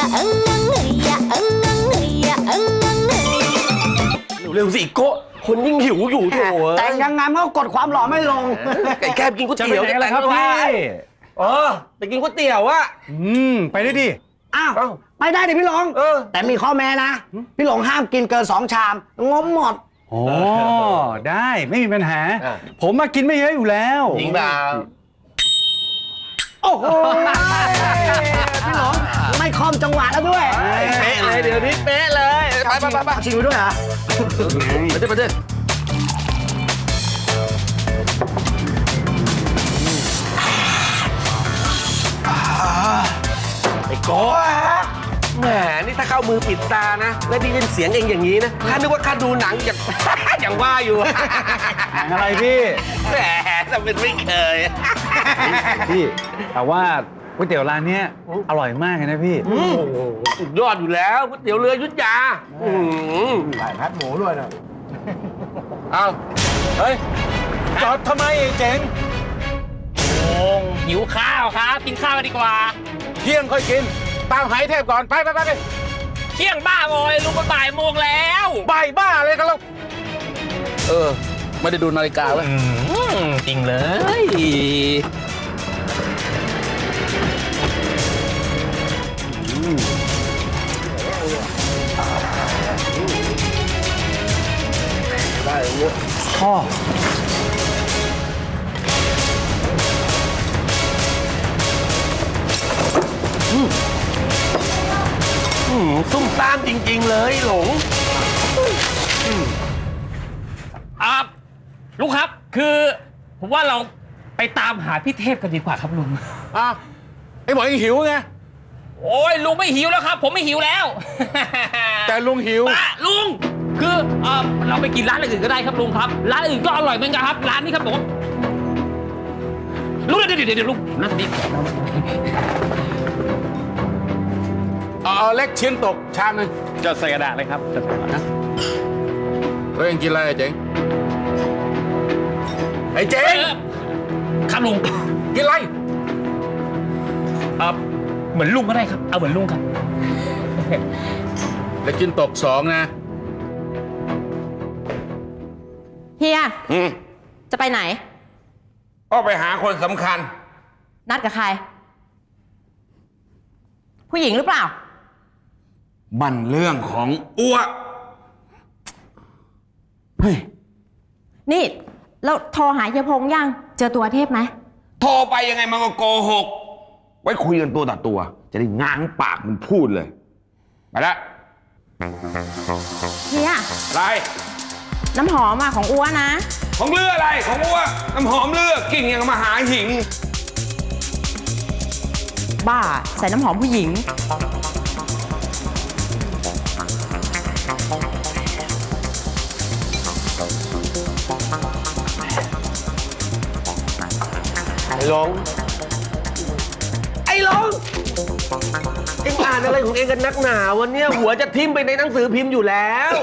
ยเอิงเอิงเอ้ยยะเอิงเอิงเอ้ยยะเอิงเอิงเอ้ยเร็วๆสิโกะคนยิ่งหิวอยู่โถแต่งยังไงมันก็กดความหล่อไม่ลง ไก่แค่กินก๋วยจะไปเตี๋ยวไหนล่ะครับแต่งพี่ไว้เออไปกินก๋วยเตี๋ยวอะอืม ไปได้ดิ อ้าว เอ้า ไปได้ดิพี่หลง เออ แต่มีข้อแม้นะ พี่หลงห้ามกินเกินสองชามงบหมด โอ้ ได้ไม่มีปัญหา อะ ผมมากินไม่เยอะอยู่แล้ว จริงเปล่า โอ้โหพี่หลงไม่คอมจังหวะแล้วด้วยเป๊ะเลยเดี๋ยวนี้เป๊ะเลยไปไปไปไปเอาชิมไปด้วยเหรอไปเถอะไปเถอะไอ้โกะแหมนี่ถ้าเข้ามือปิดตานะ แล้วได้ยินเสียงเองอย่างนี้นะข้านึกว่าข้าดูหนังอย่างอย่างว่าอยู่หนังอะไรพี่แหมทำเป็นไม่เคย พี่แต่ว่าก๋วยเตี๋ยวร้านเนี้ยอร่อยมากเลยนะพี่โอ้โหสุดยอดอยู่แล้วก๋วยเตี๋ยวเรือยุทธยาอืมใส่แพทหมูด้วยนะเอาเฮ้ยจอดทำไมเจ๋งโงหิวข้าวครับ กินข้าวกันดีกว่า เที่ยงค่อยกิน ตามหายเทพก่อนไปไปไปไปเที่ยงบ้าโอยลุงมันบ่ายโมงแล้วบ่ายบ้าอะไรกันแล้วเออ ไม่ได้ดูนาฬิกาไว้อืมจริงเลย พ่ออืมซุ่มซ่ามจริง ๆ เลยหลงอ่าลุงครับ คือผมว่าเราไปตามหาพี่เทพกันดีกว่าครับลุงอ้าวไอ้บอกยังหิวไง โอ้ยลุงไม่หิวแล้วครับ ผมไม่หิวแล้ว แต่ลุงหิวป้าลุง คือเออเราไปกินร้านอื่นก็ได้ครับลุงครับ ร้านอื่นก็อร่อยเหมือนกันครับ ร้านนี้ครับผมลุงเดี๋ยวเดี๋ยวเดี๋ยวลุงนั่นนี่เอาเล็กชิ้นตกชามหนึงจะใส่กระดาษเลยครับเฮ้ยยังกินอะไรเจ๋งไอ้เจ๋เองอครับลุงกินอะไรเออเหมือนลุงก็ได้ครับ เอาเหมือนลุงครับ เล็กชิ้นตกสองนะ เฮีย อืมจะไปไหน ก็ไปหาคนสำคัญ นัดกับใคร ผู้หญิงหรือเปล่า มันเรื่องของอ้วเฮ้ย นี่ แล้วโทรหาเฮียพงษ์ยัง เจอตัวเทพไหม โทรไปยังไงมันก็โกหก ไว้คุยกันตัวต่อตัว จะได้ง้างปากมันพูดเลย ไปละเฮียอะไร น้ำหอมอะของอ้วนะ ของเลืออะไรของอ้วน้ำหอมเลือกกลิ่นอย่างกับมหาหิง บ้าใส่น้ำหอมผู้หญิง ไอ้หลงไอ้หลงเอ็งอ่านอะไรของเอ็งกันนักหนาวันเนี้ยหัวจะทิ่มไปในหนังสือพิมพ์อยู่แล้ว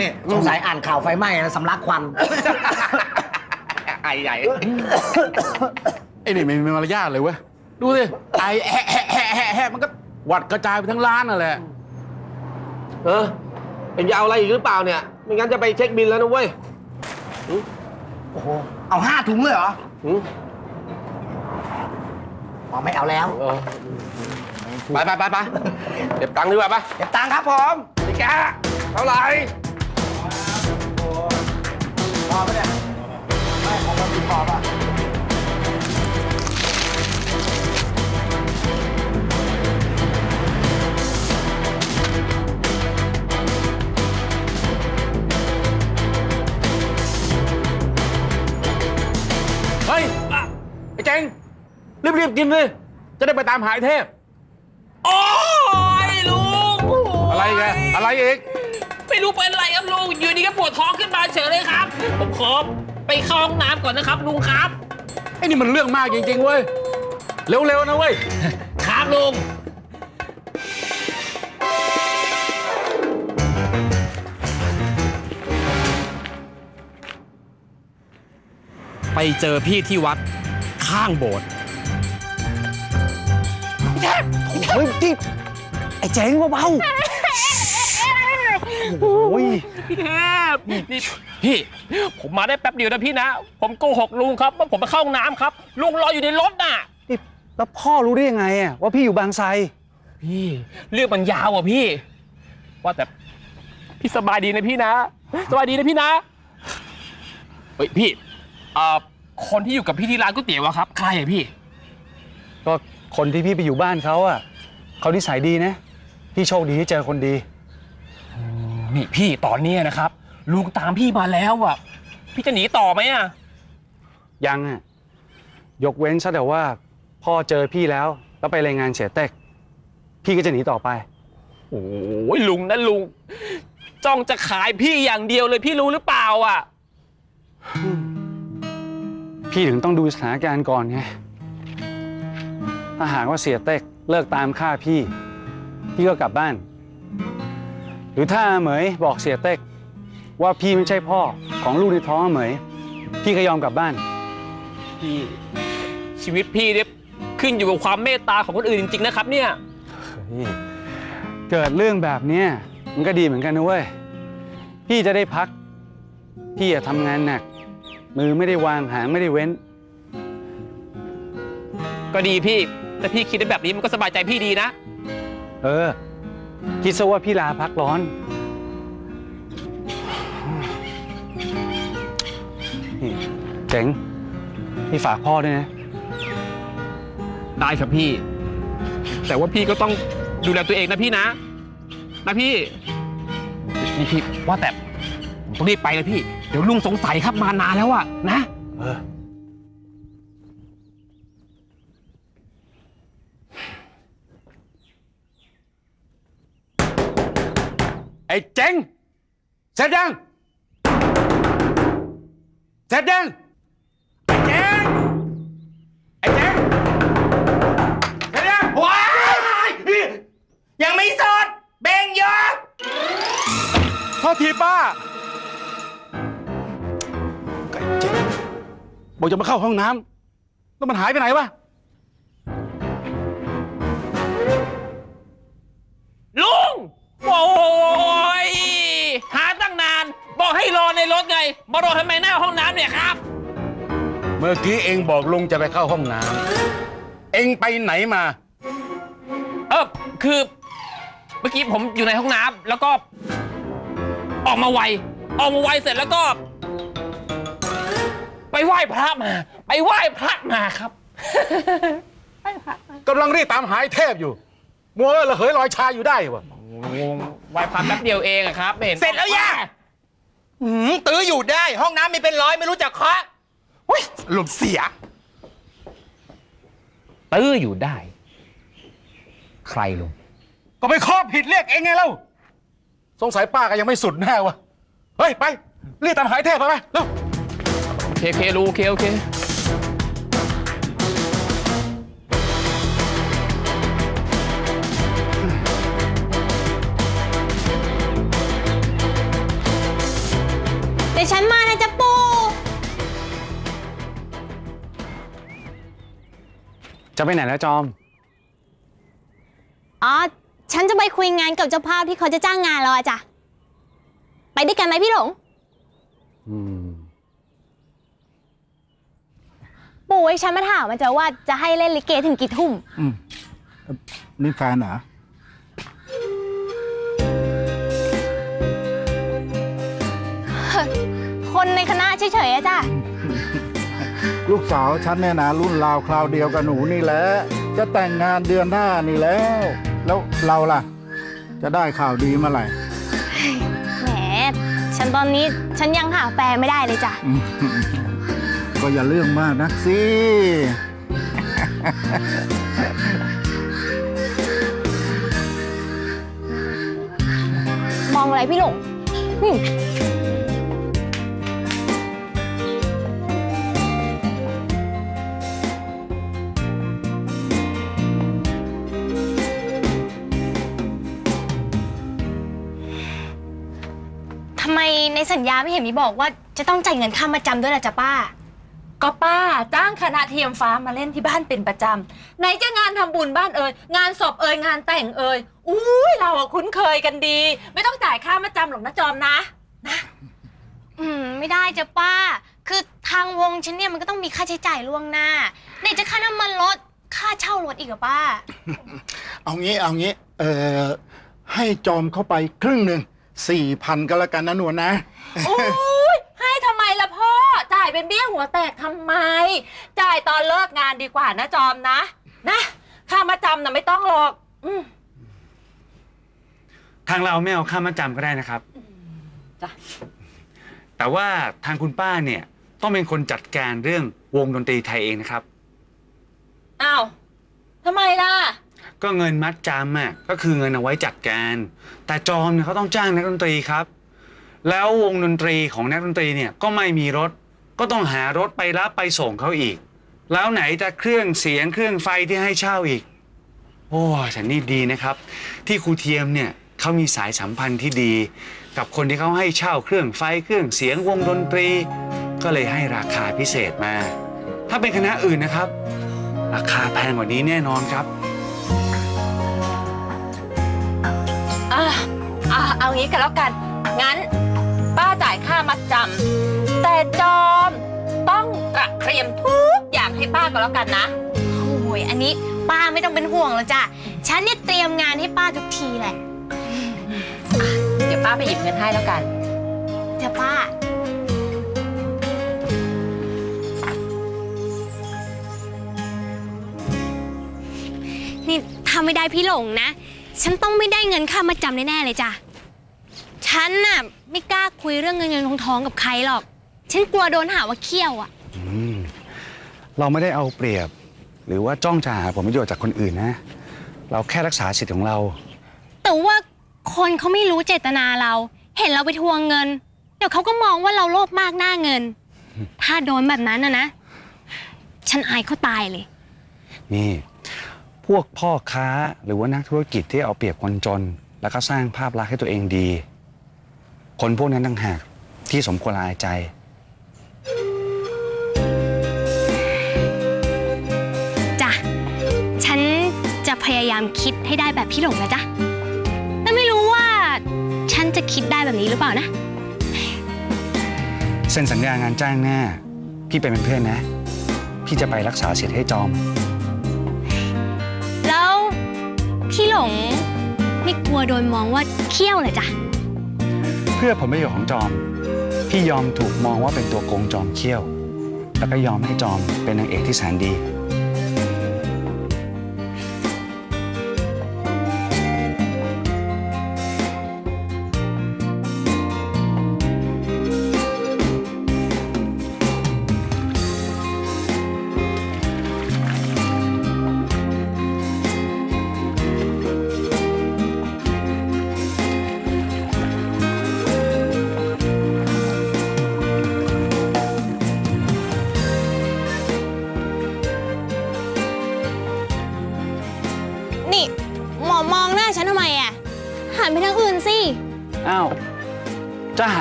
นี่สงสัยอ่านข่าวไฟไหม้นะสำลักควันไอ้ใหญ่ไอ้นี่ไม่มีมารยาทเลยเว้ย ดูสิไอแอะแอะแอะแอะแอะมันก็หวัดกระจายไปทั้งร้านน่ะแหละเออเอ็งจะเอาอะไรอีกหรือเปล่าเนี่ย ไม่งั้นจะไปเช็คบินแล้วนะเว้ยโอ้โหเอาห้าถุงเลยเหรอหืมอ๋อไม่เอาแล้วเออ ไปไปไปไปเก็บตังค์ดีกว่าปะเก็บตังค์ครับผมไอ้แกเท่าไหร่พอปะเนี่ยไม่ของมันมีพอปะเฮ้ยไอ้เจ๋งรีบๆกินเลยจะได้ไปตามหาไอ้เทพ อะไรอีกอะอะไรอีก ไม่รู้เป็นอะไรครับลุง อยู่ดีก็ปวดท้องขึ้นมาเฉยเลยครับ ผมขอไปเข้าห้องน้ำก่อนนะครับลุงครับ ไอ้นี่มันเรื่องมากจริงๆเว้ย เร็วๆนะเว้ย ครับลุง ไปเจอพี่ที่วัดข้างโบสถ์เทพเฮ้ยที่ไอ้เจ๋งเบาๆ โอ้ยพี่เทพนี่พี่ ผมมาได้แป๊บเดียวนะพี่นะ ผมโกหกลุงครับว่าผมไปเข้าห้องน้ำครับ ลุงรออยู่ในรถน่ะ นี่แล้วพ่อรู้ได้ยังไงอะว่าพี่อยู่บางไทรพี่เรื่องมันยาวอะพี่ ว่าแต่พี่สบายดีนะพี่นะ สบายดีนะพี่นะ เฮ้ยพี่เอ่อคนที่อยู่กับพี่ที่ร้านก๋วยเตี๋ยวอะครับ ใครอะพี่ ก็คนที่พี่ไปอยู่บ้านเขาอะเขานิสัยดีนะ พี่โชคดีที่เจอคนดี นี่พี่ตอนเนี้ยนะครับ ลุงตามพี่มาแล้วอะพี่จะหนีต่อไหมอะยังอะยกเว้นซะแต่ว่า พ่อเจอพี่แล้ว แล้วไปรายงานเสียเต็ก พี่ก็จะหนีต่อไป โอ้ยลุงนะลุง จ้องจะขายพี่อย่างเดียวเลยพี่รู้หรือเปล่าอะพี่ถึงต้องดูสถานการณ์ก่อนไงถ้าหากว่าเสียเต็กเลิกตามฆ่าพี่ พี่ก็กลับบ้าน หรือถ้าเหมยบอกเสียเต็ก ว่าพี่ไม่ใช่พ่อของลูกในท้องเหมย พี่ก็ยอมกลับบ้าน พี่ชีวิตพี่เนี่ยขึ้นอยู่กับความเมตตาของคนอื่นจริงๆนะครับเนี่ย เฮ้ยเกิดเรื่องแบบเนี้ยมันก็ดีเหมือนกันนะเว้ย พี่จะได้พัก พี่อะทำงานหนัก มือไม่ได้วางหางไม่ได้เว้น ก็ดีพี่ แต่พี่คิดได้แบบนี้มันก็สบายใจพี่ดีนะ เออ คิดซะว่าพี่ลาพักร้อนนี่เจ๋งพี่ฝากพ่อด้วยนะ ได้ครับพี่ แต่ว่าพี่ก็ต้องดูแลตัวเองนะพี่นะ นะพี่นี่พี่ว่าแต่ผมต้องรีบไปเลยพี่ เดี๋ยวลุงสงสัยครับมานานแล้วอะนะ เออ ไอ้เจ๋งเสร็จยังเสร็จยังไอ้เจ๋งไอ้เจ๋งเสร็จยังว้ายยังไม่สดเบ่งยกโทษทีป้าไอ้เจ๋งบอกจะมาเข้าห้องน้ำแล้วมันหายไปไหนวะ ให้รอในรถไง มารอทำไมหน้าห้องน้ำเนี่ยครับ เมื่อกี้เองบอกลุงจะไปเข้าห้องน้ำเองไปไหนมา เออคือ เมื่อกี้ผมอยู่ในห้องน้ำแล้วก็ ออกมาไว ออกมาไวเสร็จแล้วก็ ไปไหว้พระมา ไปไหว้พระมาครับ กำลังรีบตามหาไอ้เทพอยู่มัวระเหยลอยชายอยู่ได้วะ ไหว้พระแป๊บเดียวเองอะครับไม่เห็นเสร็จแล้วย่า หืมตื้ออยู่ได้ ห้องน้ำมีเป็นร้อยไม่รู้จักเคาะหุ้ยหลุมเสีย ตื้ออยู่ได้ ใครลุงก็ไปข้อผิดเรียกเองไงเล่า สงสัยป้าก็ยังไม่สุดแน่วะ เฮ้ย ไปรีบตามหาไอ้เทพไปไปเร็วโอเคโอเครู้โอเคโอเค ดี๋ยวฉันมานะจ๊ะปู จะไปไหนแล้วจอม อ๋อ ฉันจะไปคุยงานกับเจ้าภาพที่เขาจะจ้างงานเราอะจ้ะ ไปด้วยกันไหมพี่หลง อืม ปู่ให้ฉันมาถามมันจะว่าจะให้เล่นลิเกถึงกี่ทุ่ม นี่แฟนเหรอ คนในคณะเฉยๆอะจ้ะ ลูกสาวฉันเนี่ยนะรุ่นราวคราวเดียวกับหนูนี่แหละ จะแต่งงานเดือนหน้านี่แล้ว แล้วเราล่ะ จะได้ข่าวดีเมื่อไหร่ แหม ฉันตอนนี้ฉันยังหาแฟนไม่ได้เลยจ้ะอืมก็อย่าเรื่องมากนักสิ มองอะไรพี่หลงอืม ในสัญญาไม่เห็นมีบอกว่าจะต้องจ่ายเงินค่ามาจำด้วยล่ะจ๊ะป้า ก็ป้าจ้างคณะเทียมฟ้ามาเล่นที่บ้านเป็นประจำไหนจะงานทำบุญบ้านเอ่ยงานศพเอ่ยงานแต่งเอ่ยอุ้ยเราอะคุ้นเคยกันดี ไม่ต้องจ่ายค่ามาจำหรอกนะจอมนะอืมไม่ได้จ้ะป้า คือทางวงฉันเนี่ยมันก็ต้องมีค่าใช้จ่ายล่วงหน้าไหนจะค่าน้ำมันรถค่าเช่ารถอีกอะป้า เอางี้เอางี้ เออให้จอมเข้าไปครึ่งหนึ่ง สี่พันก็แล้วกันนะหนวลนะ โอ้ยให้ทำไมล่ะพ่อ จ่ายเป็นเบี้ยหัวแตกทำไม จ่ายตอนเลิกงานดีกว่านะจอมนะ นะค่ามาจำนะไม่ต้องหรอก อืมทางเราไม่เอาค่ามาจำก็ได้นะครับ จ้ะแต่ว่าทางคุณป้าเนี่ยต้องเป็นคนจัดการเรื่องวงดนตรีไทยเองนะครับ อ้าวทำไมล่ะ ก็เงินมัดจำอะก็คือเงินเอาไว้จัดการ แต่จอมเนี่ยเขาต้องจ้างนักดนตรีครับ แล้ววงดนตรีของนักดนตรีเนี่ยก็ไม่มีรถ ก็ต้องหารถไปรับไปส่งเขาอีก แล้วไหนจะเครื่องเสียงเครื่องไฟที่ให้เช่าอีก โอ้ฉันนี่ดีนะครับ ที่ครูเทียมเนี่ยเขามีสายสัมพันธ์ที่ดี กับคนที่เขาให้เช่าเครื่องไฟเครื่องเสียงวงดนตรี ก็เลยให้ราคาพิเศษมา ถ้าเป็นคณะอื่นนะครับ ราคาแพงกว่านี้แน่นอนครับ เอางี้กันแล้วกัน งั้น ป้าจ่ายค่ามัดจำแต่จอมต้องตระเตรียมทุกอย่างให้ป้าก็แล้วกันนะ โอ้ยอันนี้ป้าไม่ต้องเป็นห่วงแล้วจ้ะ ฉันเนี่ยเตรียมงานให้ป้าทุกทีแหละเดี๋ยวป้าไปหยิบเงินให้แล้วกันจ้ะป้า นี่ถ้าไม่ได้พี่หลงนะ ฉันต้องไม่ได้เงินค่ามาจำแน่ ๆ เลยจ้ะ ฉันน่ะไม่กล้าคุยเรื่องเงินเงินทองทองกับใครหรอก ฉันกลัวโดนหาว่าเคี่ยวอะ อืมเราไม่ได้เอาเปรียบ หรือว่าจ้องจะหาผลประโยชน์จากคนอื่นนะ เราแค่รักษาสิทธิ์ของเรา แต่ว่าคนเขาไม่รู้เจตนาเรา เห็นเราไปทวงเงิน เดี๋ยวเขาก็มองว่าเราโลภมากหน้าเงิน ถ้าโดนแบบนั้นนะนะ ฉันอายเขาตายเลย นี่ พวกพ่อค้าหรือว่านักธุรกิจที่เอาเปรียบคนจน แล้วก็สร้างภาพลักษณ์ให้ตัวเองดี คนพวกนั้นต่างหากที่สมควรละอายใจ จ้ะ ฉันจะพยายามคิดให้ได้แบบพี่หลงนะจ๊ะแต่ไม่รู้ว่า ฉันจะคิดได้แบบนี้หรือเปล่านะ เซ็นสัญญางานจ้างแน่พี่ไปเป็นเพื่อนนะ พี่จะไปรักษาสิทธิ์ให้จอม แล้วพี่หลงไม่กลัวโดนมองว่าเคี่ยวเลยจ้ะเพื่อผลประโยชน์ของจอม พี่ยอมถูกมองว่าเป็นตัวโกงจอมเขี้ยว แล้วก็ยอมให้จอมเป็นนางเอกที่แสนดี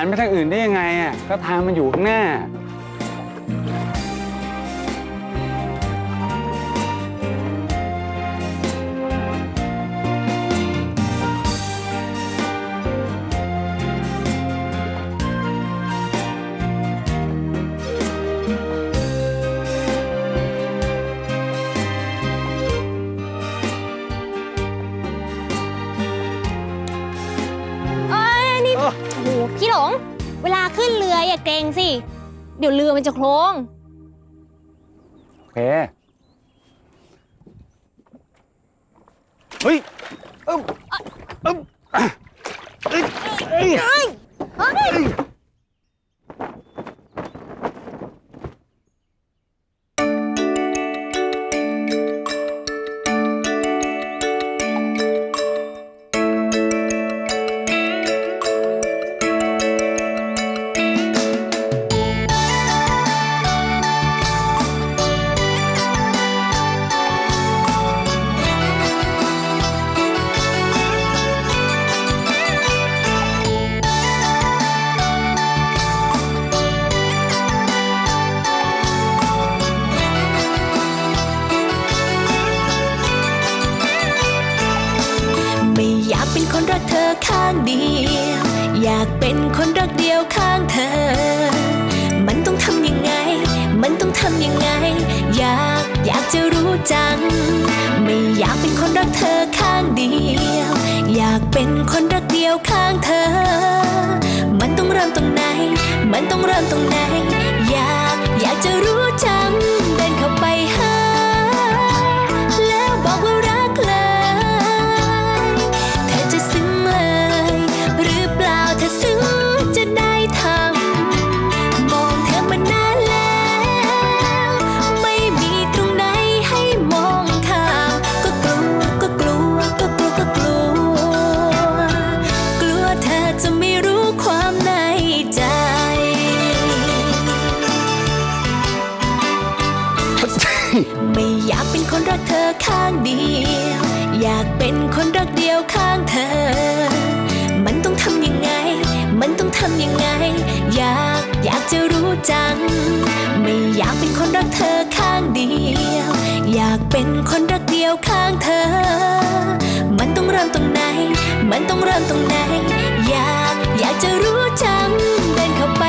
หันไปทางอื่นได้ยังไงอะก็ทางมันอยู่ข้างหน้า เดี๋ยวเรือมันจะโคลงเพ ข้างเดียว อยากเป็นคนรักเดียวข้างเธอ มันต้องทำยังไง มันต้องทำยังไง อยากอยากจะรู้จัง ไม่อยากเป็นคนรักเธอข้างเดียว อยากเป็นคนรักเดียวข้างเธอ มันต้องเริ่มตรงไหน มันต้องเริ่มตรงไหน ไม่อยากเป็นคนรักเธอข้างเดียว อยากเป็นคนรักเดียวข้างเธอ มันต้องทำยังไง มันต้องทำยังไง อยากอยากจะรู้จัง ไม่อยากเป็นคนรักเธอข้างเดียว อยากเป็นคนรักเดียวข้างเธอ มันต้องเริ่มตรงไหน มันต้องเริ่มตรงไหน อยากอยากจะรู้จัง เดินเข้าไป